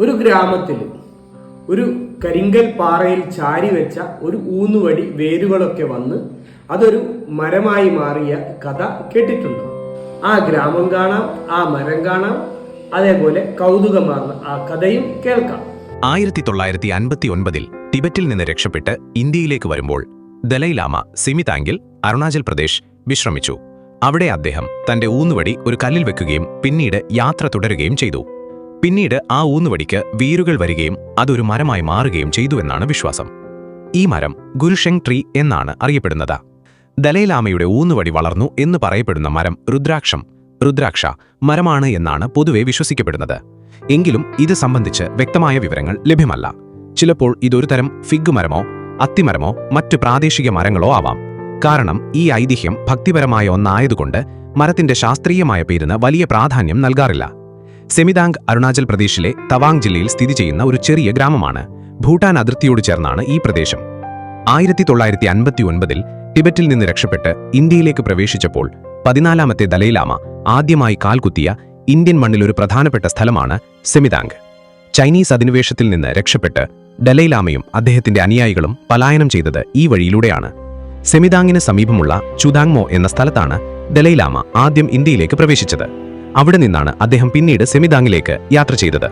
ഒരു ഗ്രാമത്തിൽ ഒരു കരിങ്കൽ പാറയിൽ ചാരി വെച്ച ഒരു ഊന്നുവടി വേരുകളൊക്കെ വന്ന് അതൊരു മരമായി മാറിയ കഥ കേട്ടിട്ടുണ്ട്. ആ ഗ്രാമം കാണാം ആ മരം കാണാം അതേപോലെ കൗതുകമാർന്ന ആ കഥയും കേൾക്കാം. ആയിരത്തി തൊള്ളായിരത്തി അൻപത്തി ഒൻപതിൽ ടിബറ്റിൽ നിന്ന് രക്ഷപ്പെട്ട് ഇന്ത്യയിലേക്ക് വരുമ്പോൾ ദലൈലാമ സിമിതാങ്കിൽ അരുണാചൽ പ്രദേശ് വിശ്രമിച്ചു. അവിടെ അദ്ദേഹം തന്റെ ഊന്നുവടി ഒരു കല്ലിൽ വെക്കുകയും പിന്നീട് യാത്ര തുടരുകയും ചെയ്തു. പിന്നീട് ആ ഊന്നുവടിക്ക് വീരുകൾ വരികയും അതൊരു മരമായി മാറുകയും ചെയ്തുവെന്നാണ് വിശ്വാസം. ഈ മരം ഗുരുഷെങ് ട്രീ എന്നാണ് അറിയപ്പെടുന്നത്. ദലൈലാമയുടെ ഊന്നുവടി വളർന്നു എന്ന് പറയപ്പെടുന്ന മരം രുദ്രാക്ഷം. രുദ്രാക്ഷ മരമാണ് എന്നാണ് പൊതുവെ വിശ്വസിക്കപ്പെടുന്നത്. എങ്കിലും ഇത് സംബന്ധിച്ച് വ്യക്തമായ വിവരങ്ങൾ ലഭ്യമല്ല. ചിലപ്പോൾ ഇതൊരു തരം ഫിഗ് മരമോ അത്തിമരമോ മറ്റ് പ്രാദേശിക മരങ്ങളോ ആവാം. കാരണം ഈ ഐതിഹ്യം ഭക്തിപരമായ ഒന്നായതുകൊണ്ട് മരത്തിന്റെ ശാസ്ത്രീയമായ പേരിന് വലിയ പ്രാധാന്യം നൽകാറില്ല. സെമിതാങ് അരുണാചൽ പ്രദേശിലെ തവാങ് ജില്ലയിൽ സ്ഥിതി ചെയ്യുന്ന ഒരു ചെറിയ ഗ്രാമമാണ്. ഭൂട്ടാൻ അതിർത്തിയോട് ചേർന്നാണ് ഈ പ്രദേശം. ആയിരത്തി തൊള്ളായിരത്തി അൻപത്തി ഒൻപതിൽ ടിബറ്റിൽ നിന്ന് രക്ഷപ്പെട്ട് ഇന്ത്യയിലേക്ക് പ്രവേശിച്ചപ്പോൾ പതിനാലാമത്തെ ദലൈലാമ ആദ്യമായി കാൽകുത്തിയ ഇന്ത്യൻ മണ്ണിൽ ഒരു പ്രധാനപ്പെട്ട സ്ഥലമാണ് സെമിതാങ് ചൈനീസ് അധിനിവേശത്തിൽ നിന്ന് രക്ഷപ്പെട്ട് ഡലൈലാമയും അദ്ദേഹത്തിന്റെ അനുയായികളും പലായനം ചെയ്തത് ഈ വഴിയിലൂടെയാണ്. സെമിതാങ്ങിന് സമീപമുള്ള ചുദാങ്മോ എന്ന സ്ഥലത്താണ് ദലൈലാമ ആദ്യം ഇന്ത്യയിലേക്ക് പ്രവേശിച്ചത്. അവിടെ നിന്നാണ് അദ്ദേഹം പിന്നീട് സെമിദാങ്ങിലേക്ക് യാത്ര ചെയ്തത്.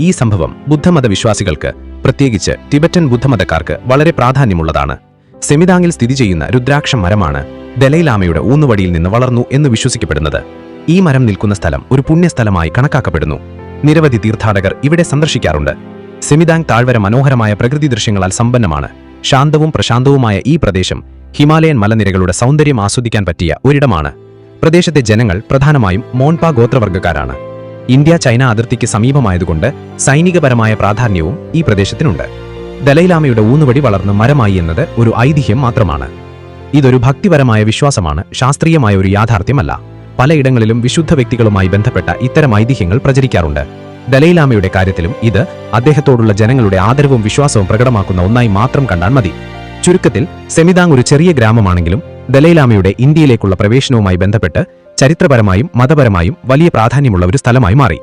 ഈ സംഭവം ബുദ്ധമത വിശ്വാസികൾക്ക് പ്രത്യേകിച്ച് ടിബറ്റൻ ബുദ്ധമതക്കാർക്ക് വളരെ പ്രാധാന്യമുള്ളതാണ്. സെമിദാങ്ങിൽ സ്ഥിതി ചെയ്യുന്ന രുദ്രാക്ഷം മരമാണ് ദലൈലാമയുടെ ഊന്നുവടിയിൽ നിന്ന് വളർന്നു എന്ന് വിശ്വസിക്കപ്പെടുന്നത്. ഈ മരം നിൽക്കുന്ന സ്ഥലം ഒരു പുണ്യസ്ഥലമായി കണക്കാക്കപ്പെടുന്നു. നിരവധി തീർത്ഥാടകർ ഇവിടെ സന്ദർശിക്കാറുണ്ട്. സെമിദാങ് താഴ്വര മനോഹരമായ പ്രകൃതി ദൃശ്യങ്ങളാൽ സമ്പന്നമാണ്. ശാന്തവും പ്രശാന്തവുമായ ഈ പ്രദേശം ഹിമാലയൻ മലനിരകളുടെ സൗന്ദര്യം ആസ്വദിക്കാൻ പറ്റിയ ഒരിടമാണ്. പ്രദേശത്തെ ജനങ്ങൾ പ്രധാനമായും മോൺപ ഗോത്രവർഗക്കാരാണ്. ഇന്ത്യ ചൈന അതിർത്തിക്ക് സമീപമായതുകൊണ്ട് സൈനികപരമായ പ്രാധാന്യവും ഈ പ്രദേശത്തിനുണ്ട്. ദലൈലാമയുടെ ഊന്നുവടി വളർന്ന് മരമായി എന്നത് ഒരു ഐതിഹ്യം മാത്രമാണ്. ഇതൊരു ഭക്തിപരമായ വിശ്വാസമാണ് ശാസ്ത്രീയമായ ഒരു യാഥാർത്ഥ്യമല്ല. പലയിടങ്ങളിലും വിശുദ്ധ വ്യക്തികളുമായി ബന്ധപ്പെട്ട ഇത്തരം ഐതിഹ്യങ്ങൾ പ്രചരിക്കാറുണ്ട്. ദലൈലാമയുടെ കാര്യത്തിലും ഇത് അദ്ദേഹത്തോടുള്ള ജനങ്ങളുടെ ആദരവും വിശ്വാസവും പ്രകടമാക്കുന്ന ഒന്നായി മാത്രം കണ്ടാൽ മതി. ചുരുക്കത്തിൽ സെമിതാങ് ഒരു ചെറിയ ഗ്രാമമാണെങ്കിലും ദലൈലാമയുടെ ഇന്ത്യയിലേക്കുള്ള പ്രവേശനവുമായി ബന്ധപ്പെട്ട് ചരിത്രപരമായും മതപരമായും വലിയ പ്രാധാന്യമുള്ള ഒരു സ്ഥലമായി മാറി.